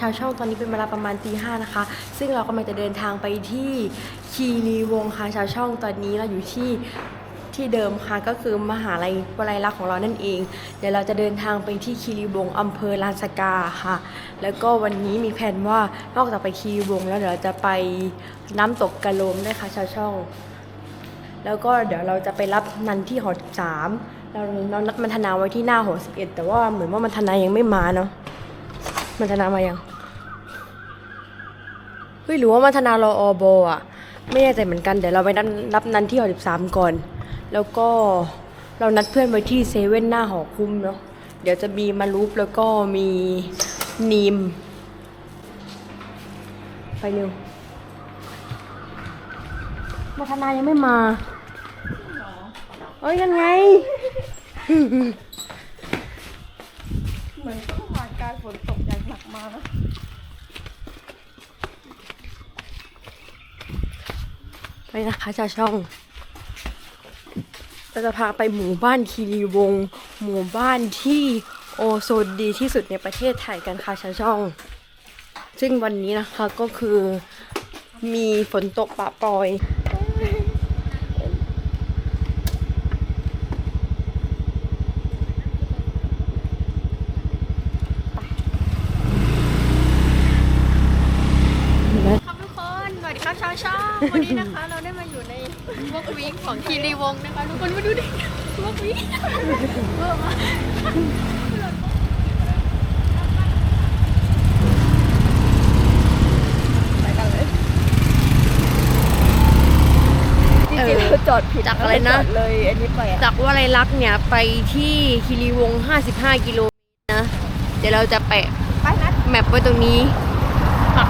ชาวช่องตอนนี้เป็นเวลาประมาณตีห้านะคะ ซึ่งเรากำลังจะเดินทางไปที่คีรีวงค่ะชาวช่องตอนนี้เราอยู่ที่ที่เดิมค่ะก็คือมหาลัยวลัยลักษณ์ของเรานั่นเอง เดี๋ยวเราจะเดินทางไปที่คีรีวงอำเภอลานสกาค่ะ แล้วก็วันนี้มีแผนว่านอกจากไปคีรีวงแล้วเดี๋ยวเราจะไปน้ำตกกะโลมด้วยค่ะชาวช่อง แล้วก็เดี๋ยวเราจะไปรับนันที่หอสามเราเรานัดมันธนาไว้ที่หน้าหอสิบเอ็ดแต่ว่าเหมือนว่ามันธนายังไม่มาเนาะมันธนามายัง เฮ้ยหรือว่ามัธนารออบอะ ไม่แน่ใจเหมือนกันเดี๋ยวเราไปนัดรับนันที่หอสิบสามก่อน แล้วก็เรานัดเพื่อนไว้ที่เซเว่นหน้าหอคุ้มเนาะเดี๋ยวจะมีมารูปแล้วก็มีนีม ไปเร็วมาทนายยังไม่มาเอ้ยยังไง เหมือนต้องผ่านการฝนตกอย่างหนักมานะ ไปนะคะชาวช่องเราจะพาไปหมู่บ้านคีรีวง หมู่บ้านที่โอโซนดีที่สุดในประเทศไทยกันค่ะชาวช่อง ซึ่งวันนี้นะคะก็คือมีฝนตกปะปลอย ครับทุกคน สวัสดีครับชาวช่องวันนี้นะคะ เราได้มาอยู่ในวอกวีคของ คีรีวงศ์นะคะทุกคนมาดูดิวอกวีคเวอร์มากไปกันเลยจริงๆเราจอดผิดจากอะไรนะ จดเลยอันนี้ไปอะจากวลัยลักษณ์เนี่ยไปที่คีรีวงศ์55 กิโลเมตรนะ เดี๋ยวเราจะแปะไปนัด แมปไว้ตรงนี้ค่ะ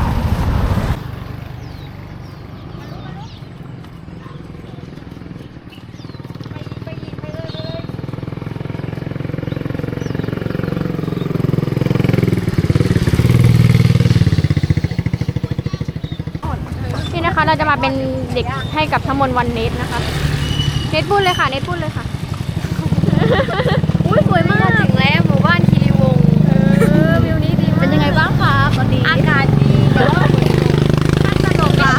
นี่นะคะ เราจะมาเป็นเด็กให้กับทั้งมวลวันเนทนะคะ เนทพูดเลยค่ะ เนทพูดเลยค่ะ อุ้ยสวยมากถึงแล้วหมู่บ้านคีรีวงศ์เออวิวนี้ดีมากเป็นยังไงบ้างคะตอนนี้อากาศดีแต่ว่าสนุกอะ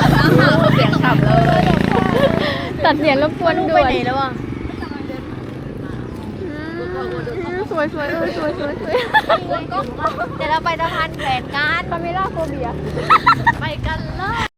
เสียงขับเลยตัดเสียงรบกวนลูกด้ไปวยไหนแล้วอะสวยสวยเออสวยสวยสวยเดี๋ยวเราไปสะพานแขวนกันคาเมล่าโฟเบีย ไปกันเลย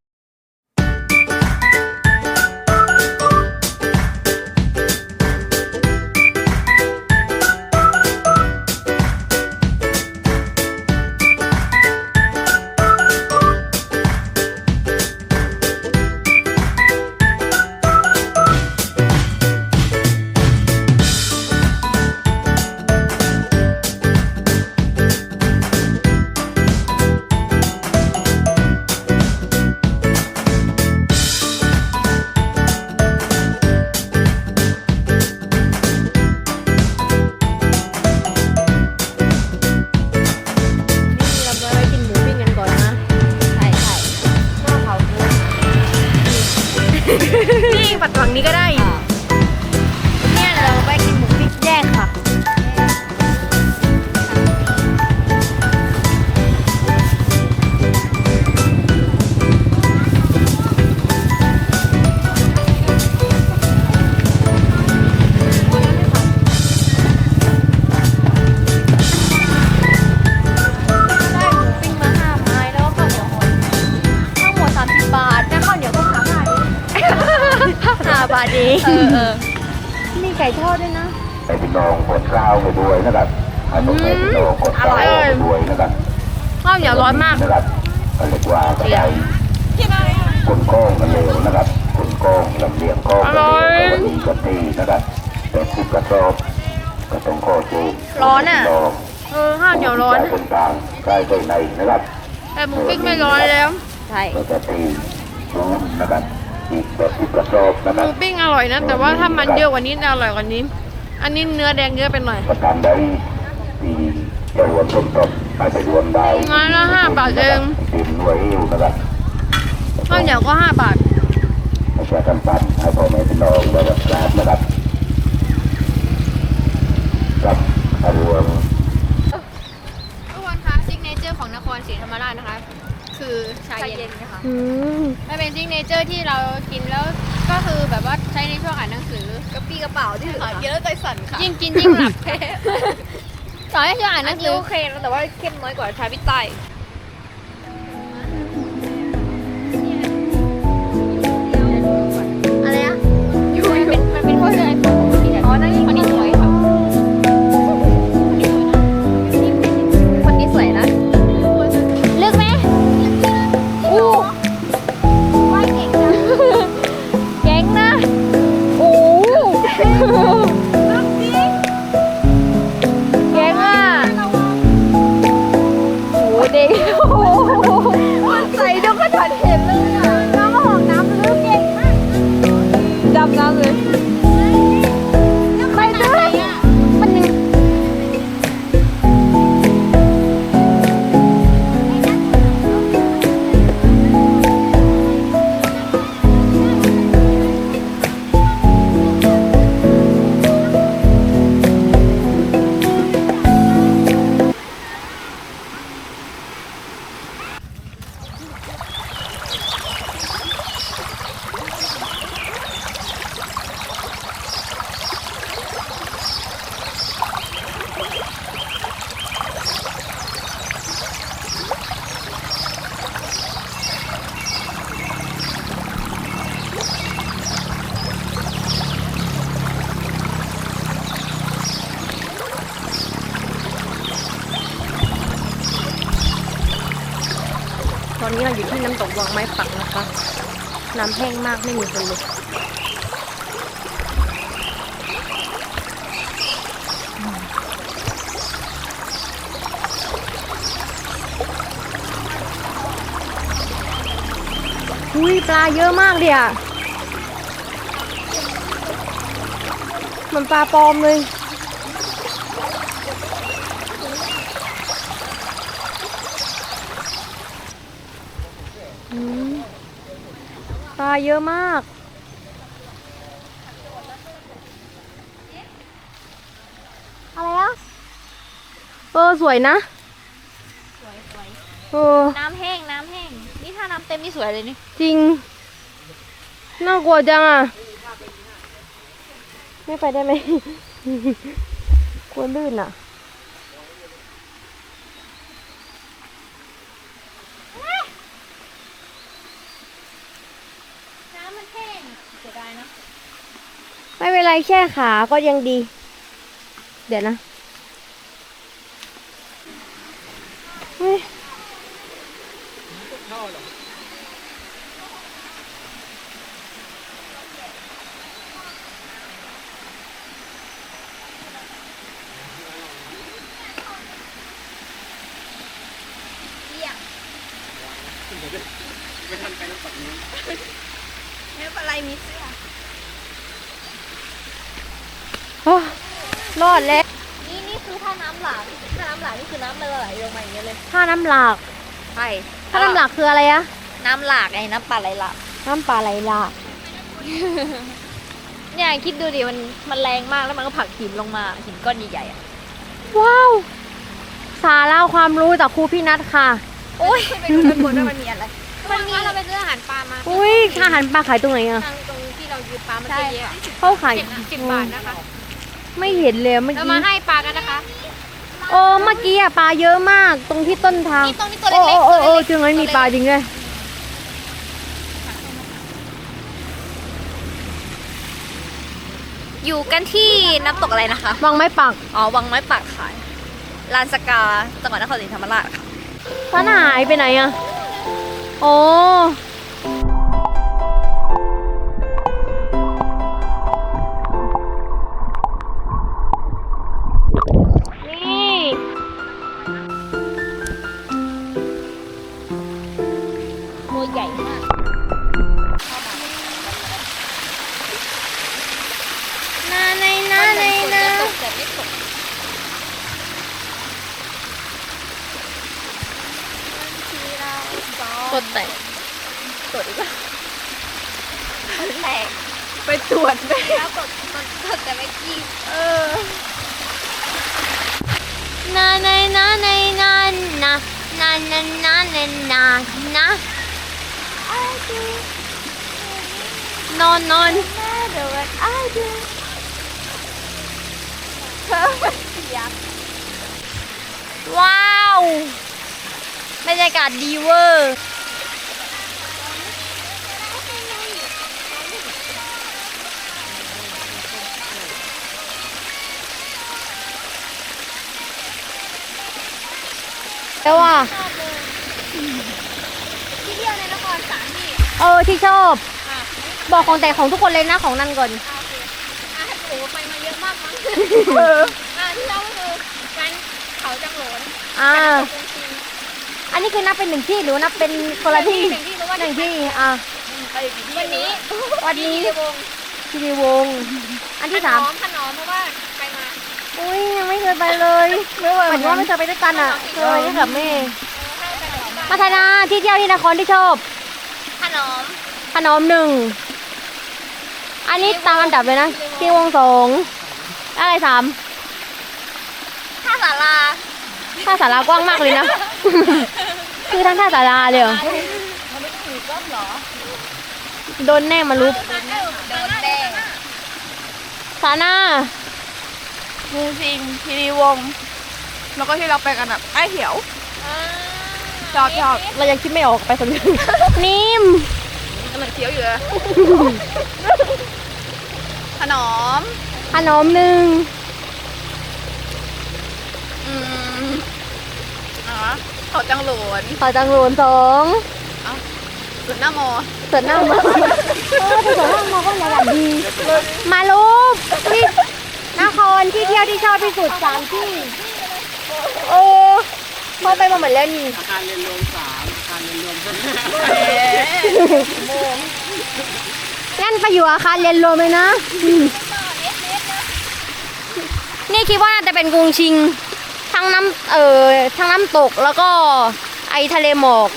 คนโก้งกันเร็วนะครับคนโก้งลำเลียงโก้งกันเร็ววันนี้ก็ตีนะครับแต่คุกกระสอบก็ต้องข้อจูบร้อนอะเออข้าวเหนียวร้อนคนกลางใกล้ใกล้ในนะครับแต่หมูปิ้งไม่ร้อนแล้วใช่ก็จะตีจูบนะครับอีกแบบคุกกระสอบนะหครัมูบปิ้งอร่อยนะ แต่ว่าถ้ามันเยอะกว่านี้จะอร่อยกว่านี้ อันนี้เนื้อแดงเยอะไปหน่อยประการใดที่จะรวมต้นตบอาจจะรวมได้งานละห้าบาทเองดินด้วยหิ้วนะครับ ข้าวเหนียวก็ห้าบาทประชาสัมพันธ์ให้พ่อแม่พี่น้องได้รับทราบนะครับกับอารวมทุกคนคะซิกเนเจอร์ของนครศรีธรรมราชนะคะ คือชาเย็นนะคะอืมมันเป็นซิกเนเจอร์ที่เรากินแล้วก็คือแบบว่าใช้ในช่วงอ่านหนังสือกระปี้กระเป๋าที่ถือค่ะกินแล้วใจสั่นค่ะยิ่งกินยิ่งหลับต่อให้ช่วงอ่านหอันันงนี้สือโอเคนะแต่ว่าเข้มน้อยกว่าชาพิตไตากไม่มีคนเลยอุ้ยปลาเยอะมากเลยอะเหมือนปลาปลอมเลย อืมปลาเยอะมาก อะไรอะเออสวยนะ สวยสวยเออน้ำแห้งน้ำแห้ง นี่ถ้าน้ำเต็มนี่สวยเลยนี่ จริง น่ากลัวจังอะ ไม่ไปได้ไหม กลัวลื่นอะ น้ำมันแห้งเสียดายนะ ไม่ เป็นไรแค่ขาก็ยังดี เดี๋ยวนะเฮ้ยโอ้รอดแล้ว นี่นี่คือถ้าน้ำหลากถ้าน้ำหลากนี่คือน้ำมันไหลลงมาอย่างเงี้ยเลย ท่าน้ำหลากใช่ท่าน้ำหลากคืออะไรอะน้ำหลากไงน้ำปลาไหลหลากน้ำปลาไหลหลากเนี่ยคิดดูดิมันมันแรงมากแล้วมันก็ผลักหินลงมาหินก้อนใหญ่ๆอะว้าวสาระความรู้จากครูพี่นัทค่ะ โอ้ยไปดูกันบนว่ามันมีอะไรมันมีเราไปซื้ออาหารปลามาอุ้ยอาหารปลาขายตรงไหนอะทางตรงที่เรายืนปลาเมื่อใช่กี้อะเขาขายสิบสิบบาทนะคะ ไม่เห็นเลยเมื่อเรากี้มาให้ปลากันนะคะ โอ้เมื่อกี้อะปลาเยอะมากตรงที่ต้นทางนี่ตรงนี้ตัวโอ้เล็กโอ้ๆโอ้ตัวโอ้เล็กจริงไหมมีปลาจริงด้วยๆอยู่กันที่น้ำตกอะไรนะคะ วางไม้ปักอ๋อ วังไม้ปักค่ะลานสกา จังหวัดนครศรีธรรมราชค่ะป้าหายไปไหนอะโอ้ ว้าวบรรยากาศดีเวอร์ แล้วอะที่เที่ยวในนครสามที่เออที่ชอบบอกของแต่ของทุกคนเลยนะของนันก่อน อะให้โอ้ไปมาเยอะมากมั้งอะที่เราก็คือการเขาจังโหลน อ่ากรุงศรีอันนี้คือนับเป็นหนึ่งที่หรือนับเป็นคนละที่หนึ่งที่เพราะว่าหนึ่งที่อะวันนี้วันนี้ที่วงที่ดีวง อันที่สามขนอมเพราะว่าไปมาอุ้ยยังไม่เคยไปเลยไม่เหมือนว่าไม่เคยไปด้วยกันอะเคยกับแม่ให้ไปกับที่บ้านมาธนาที่เที่ยวที่นครที่ชอบขนมขนมหนึ่งอันนี้ตามอันดับเลยนะที่วงสองอะไรสาม ท่าสารา ท่าสารากว้างมากเลยนะ คือทั้งท่าสาราเลยเหรอโดนแน่มารุปโดนแดงสาหน้ามูซิงทีรีวงศ์แล้วก็ที่เราไปกันแบบไอ้เหียวชอบชอบเรายังคิดไม่ออกไปสนุกนิ่มกำลังเคี้ยวอยู่เลยขนม ขนมหนึ่ง อืมอ๋อ เขาจังหลวนต่อจังหลวนสองสุดหน้าโมเสิร์ฟหน้ามาเออไปเสิร์ฟหน้ามาก็ระดับดี มาลูกที่นครที่เที่ยวที่ชอบที่สุดสามที่ โอ้พอไปมาหมดแล้วนี่อาคารเรียนรวมสามอาคารเรียนรวมงั้นไปอยู่อาคารเรียนรวมเลยนะ นี่คิดว่าน่าจะเป็นกรุงชิง ทั้งน้ำเอ่อทั้งน้ำตกแล้วก็ไอทะเลหมอก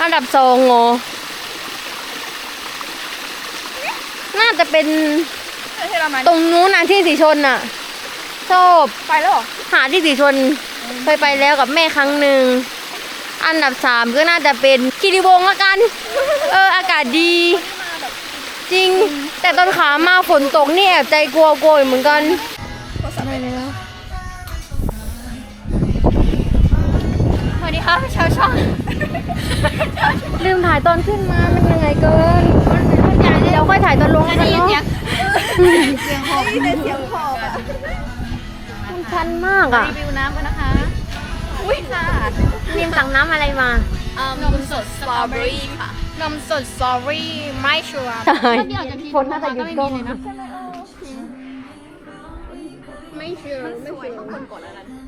อันดับสองเหรอน่าจะเป็นที่เรามาตรงนู้นนะที่สีชนน่ะชอบไปแล้วเหรอหาที่สีชนเคยไปแล้วกับแม่ครั้งหนึ่ง อันดับสามก็น่าจะเป็นคีรีวงศ์ละกัน เอออากาศดี จริง แต่ตอนขามาฝนตกนี่แอบใจกลัวกลัวอยู่เหมือนกันได้แล้ว ลืมถ่ายตอนขึ้นมามันยังไงเกินเดี๋ยวค่อยถ่ายตอนลงแล้วกันเนาะเสียงหอบเสียงหอบอะมันชันมากอะรีวิวน้ำกันนะคะ อุ้ยค่ะนิมสั่งน้ำอะไรมานมสดสตรอเบอรี่ค่ะนมสดสตรอเบอรี่ไม่ชัวร์ใช่ฝนน่าจะหยุดก็ไม่ชัวร์ไม่ชัวร์คนก่อนแล้ว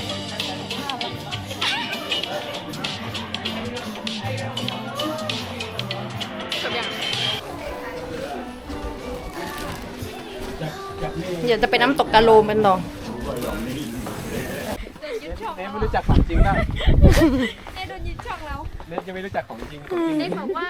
ดี๋ยวจะไปน้ำตกกะโลมกันต่อเนทไม่รู้จักของจริงได้เนทโดนยึดช่องแล้วเนทยังไม่รู้จักของจริงของจริงได้บอกว่า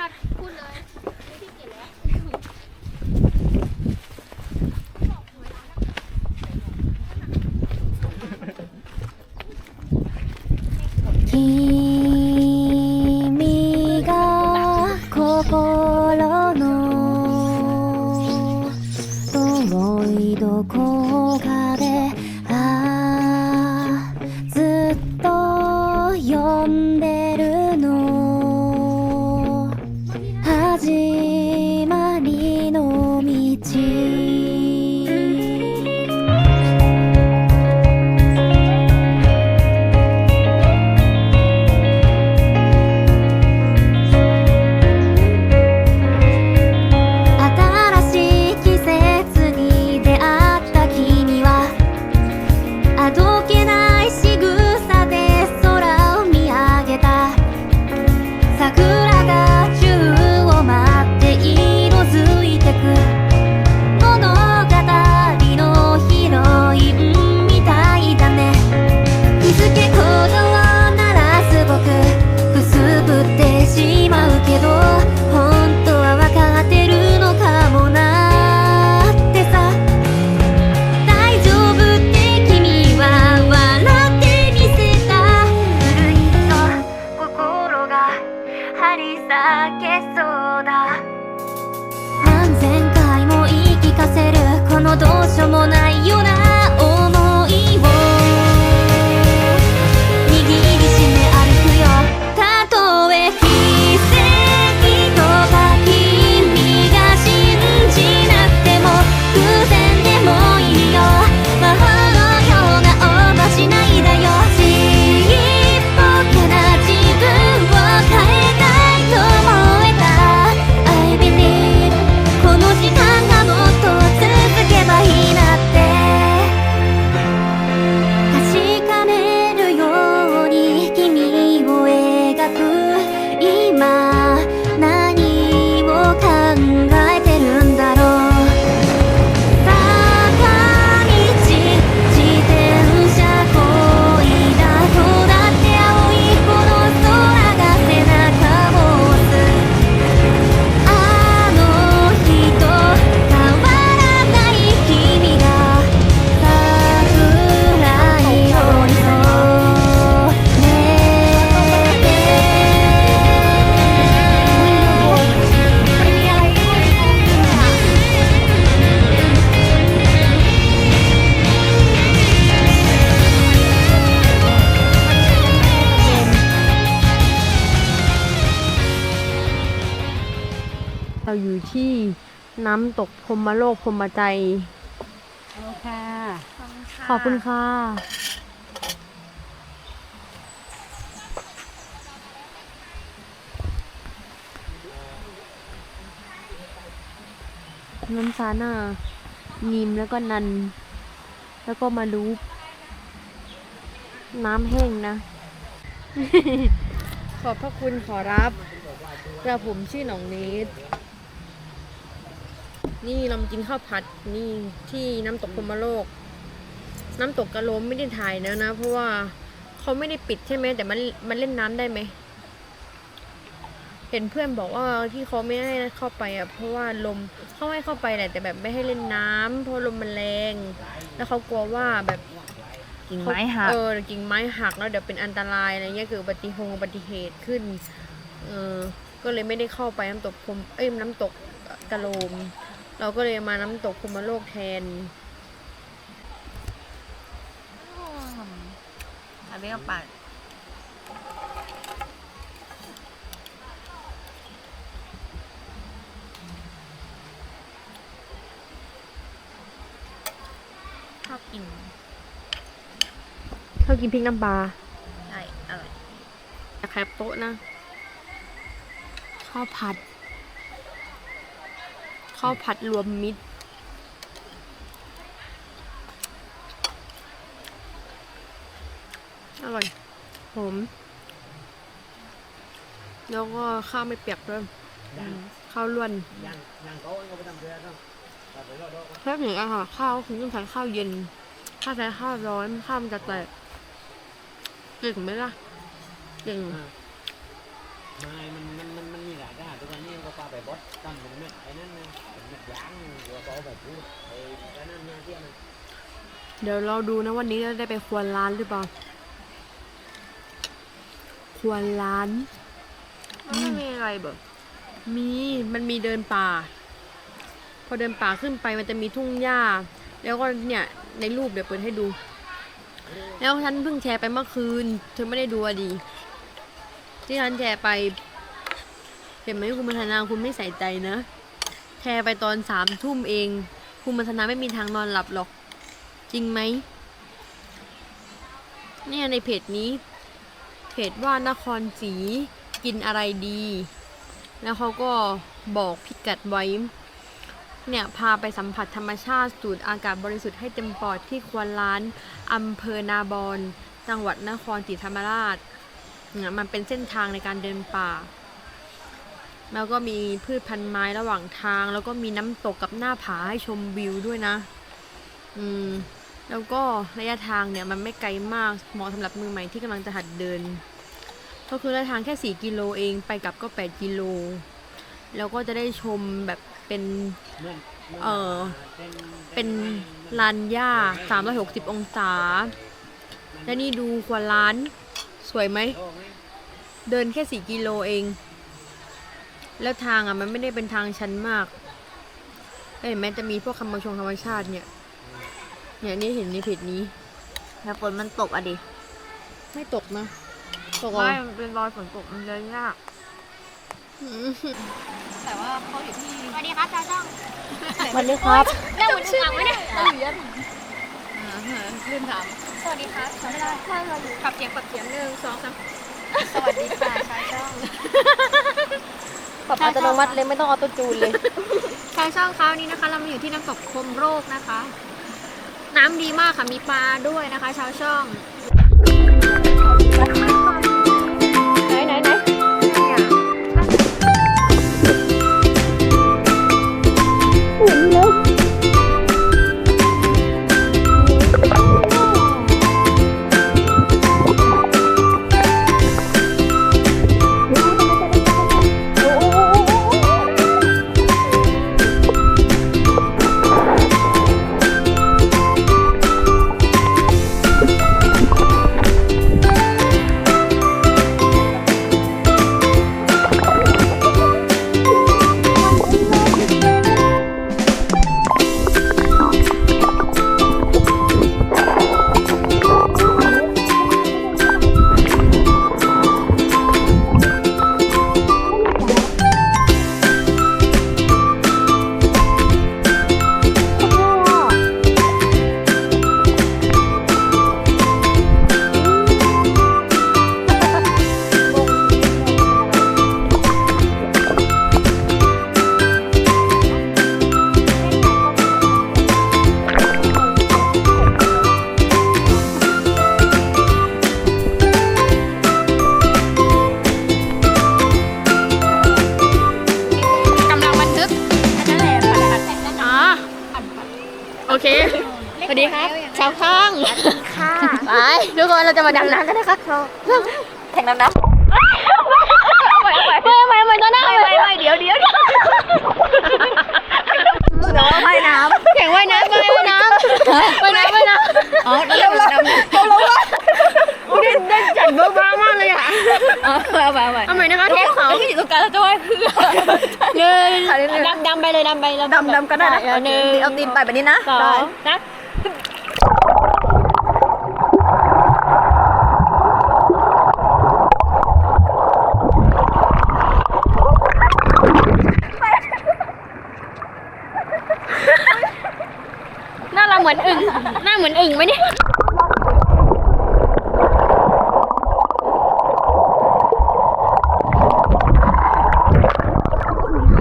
ที่น้ำตกพรหมโลกพรหมใจขอบคุณค่ะ น้ำซาน่านีมแล้วก็นัน แล้วก็มารูปน้ำแห้งนะ ขอบพระคุณขอรับกระผมชื่อหนองเนส นี่เรามากินข้าวผัดนี่ที่น้ำตกพรหมโลก น้ำตกกะโลมไม่ได้ถ่ายแล้วนะ เพราะว่าเขาไม่ได้ปิดใช่ไหมแต่มันมันเล่นน้ำได้ไหมเห็นเพื่อนบอกว่าที่เขาไม่ให้เข้าไปอะเพราะว่าลมเขาให้เข้าไปแหละแต่แบบไม่ให้เล่นน้ำเพราะลมมันแรง แล้วเขากลัวว่าแบบกิ่งไม้หักเออกิ่งไม้หักแล้วเดี๋ยวเป็นอันตรายอะไรเงี้ยเกิดอุบัติเหตุอุบัติเหตุขึ้นเออก็เลยไม่ได้เข้าไปน้ำตกพรหมเอ้ยน้ำตกกะโลม เราก็เลยมาน้ำตกพรหมโลกแทนอันนี้ก็ปัดชอบกินชอบกินพริกน้ำปลาใช่อร่อยแต่แคบโต๊ะนะข้าวผัด ข้าวผัดรวมมิตร อร่อย หอม แล้วก็ข้าวไม่เปียกด้วยข้าวล้วนแค่หนึ่งอะค่ะข้าวคือต้องใช้ข้าวเย็น ถ้าใช้ข้าวร้อนข้าวมันจะแตกเก่งไหมล่ะเก่งไม่มันมัน ก็ปลาแบบบดตั้มเป็นเม็ดไอ้นั่นนะเป็นเม็ดยางหรือว่าปลาแบบพูดไอ้ไอ้นั่นเนี่ยที่มันเดี๋ยวเราดูนะวันนี้เราได้ไปควรร้านหรือเปล่า ควรร้านไม่มีอะไรแบบมี มันมีเดินป่า พอเดินป่าขึ้นไปมันจะมีทุ่งหญ้า แล้วก็เนี่ยในรูปเดี๋ยวเปิดให้ดู แล้วฉันเพิ่งแชร์ไปเมื่อคืน เธอไม่ได้ดูอะดี ที่ฉันแชร์ไป เห็นไหมคุณมัทนาคุณไม่ใส่ใจนะ แชร์ไปตอนสามทุ่มเอง คุณมัทนาไม่มีทางนอนหลับหรอก จริงไหม เนี่ยในเพจนี้ เพจว่านครศรีกินอะไรดี แล้วเขาก็บอกพิกัดไว้ เนี่ยพาไปสัมผัสธรรมชาติสูดอากาศบริสุทธิ์ให้เต็มปอดที่ควรล้านอำเภอนาบอนจังหวัดนครศรีธรรมราชเนี่ยมันเป็นเส้นทางในการเดินป่า แล้วก็มีพืชพันธุ์ไม้ระหว่างทาง แล้วก็มีน้ำตกกับหน้าผาให้ชมวิวด้วยนะ อืม แล้วก็ระยะทางเนี่ยมันไม่ไกลมาก เหมาะสำหรับมือใหม่ที่กำลังจะหัดเดิน ก็คือระยะทางแค่ 4 กิโลเอง ไปกลับก็ 8 กิโล แล้วก็จะได้ชมแบบเป็น เออเป็นลานหญ้า 360 องศา และนี่ดูควรล้าน สวยไหมโลกไหม เดินแค่ 4 กิโลเอง แล้วทางอะมันไม่ได้เป็นทางชันมากเห็นไหมจะมีพวกคำบางชงธรรมชาติเนี่ย เนี่ยนี่เห็นในเพจนี้แล้วฝนมันตกอะดิ ไม่ตกนะ ตกเหรอไม่มันเป็นรอยฝนตกมันเลยยากอืมแต่ว่าเขาอยู่ที่สวัสดีครับชาวช่องสวัสดีครับเรื่องเหมือนชื่อไหมเนี่ยลื่นถามสวัสดีครับขอเวลาค่อยมาอยู่ขับเสียงขับเสียงหนึ่งสองสามสวัสดีค่ะชาวช่อง ปรับอัตโนมัติเลยไม่ต้องออโต้จูนเลยชาวช่องคราวนี้นะคะ เรามาอยู่ที่น้ำตกคมโรคนะคะ น้ำดีมากค่ะมีปลาด้วยนะคะ ชาวช่อง มาดำน้ำกันนะคะแข่งดำน้ำไม่ไม่ไม่ตอนนั้นไม่ไม่ไม่เดี๋ยวเดี๋ยวเดี๋ยวเดี๋ยวว่ายน้ำแข่งว่ายน้ำว่ายน้ำว่ายน้ำว่ายน้ำอ๋อเราเราดำน้ำเราว่าเด่นเด่นจัดเบอร์บ้ามากเลยอะเอาไปเอาไปเอาใหม่นะคะเทปเขาที่อยู่ตรงกลางจะว่ายเพื่อหนึ่งดำดำไปเลยดำไปดำดำก็ได้นะหนึ่งเอาตีนไปแบบนี้นะสองนะ หน้าเราเหมือนอึ่ง หน้า เหมือนอึ่งไหมเนี่ย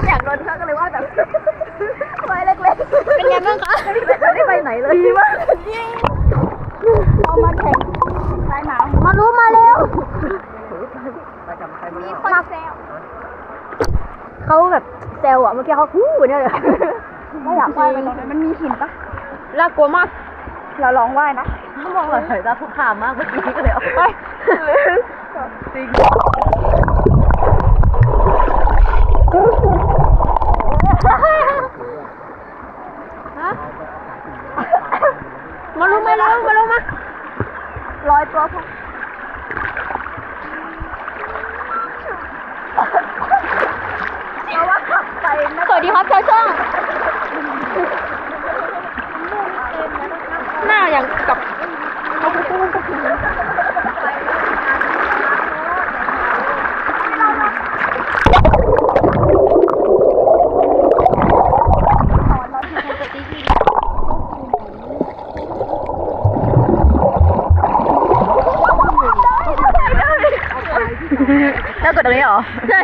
อยากโดนเขาก็เลยว่าแบบไฟเล็กๆเป็นไงบ้างคะไม่ได้ไปไหนเลยดีมากเอามาแข่งสายหนาวมารู้มาเร็วมีคนแซวเขาแบบแซวอะเมื่อกี้เขาฮู้เนี่ยเลยไม่อยากว่ายไปตรงนั้นมันมีหินปะน่ากลัวมาก เราลองว่ายนะมองเลยเราทุกขามากเมื่อกี้ก็เลยเอาไปจริงมาลงมาลงมาลงมาลอยตัวพอเราว่าขับไปสวัสดีครับชาวช่อง หน้าอย่างกับเขาพูดก็คือแล้วกดตรงนี้เหรอ ใช่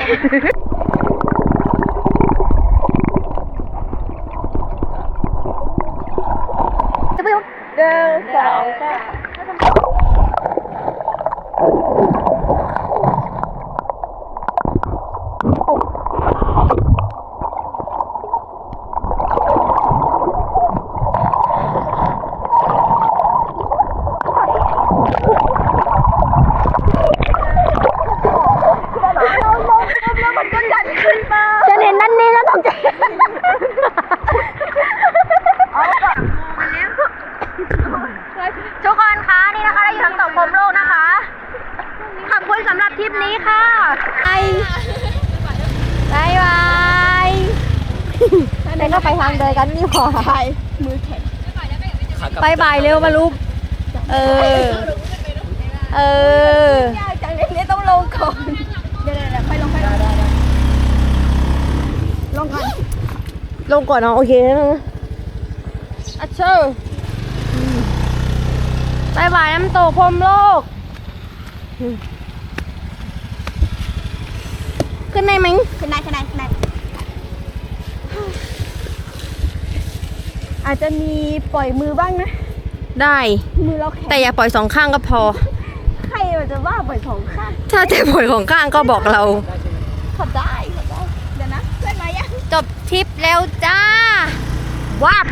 ฉันเห็นนั่นนี่แล้วตกใจทุกคน ไปทางเดียวกันนี่หว่าใช่มือแข็งบายบายเร็วมาลุกเออ เออ ยากจังเลยเนี่ยต้องลงก่อน เดี๋ยวเดี๋ยวไปลงไปลงลงก่อน ลงก่อนเนาะโอเคนะอัชเชอร์บายบายน้ำตกพรหมโลก ขึ้นได้ไหมขึ้นได้ขึ้นได้ขึ้นได้ อาจจะมีปล่อยมือบ้างนะ ได้ มือเราแข็งแต่อย่าปล่อยสองข้างก็พอ ใครมันจะว่าปล่อยสองข้างถ้าจะปล่อยของข้างก็บอกเราขอได้ขอได้ เดี๋ยวนะเพื่อนมายัง จบทริปแล้วจ้าวับ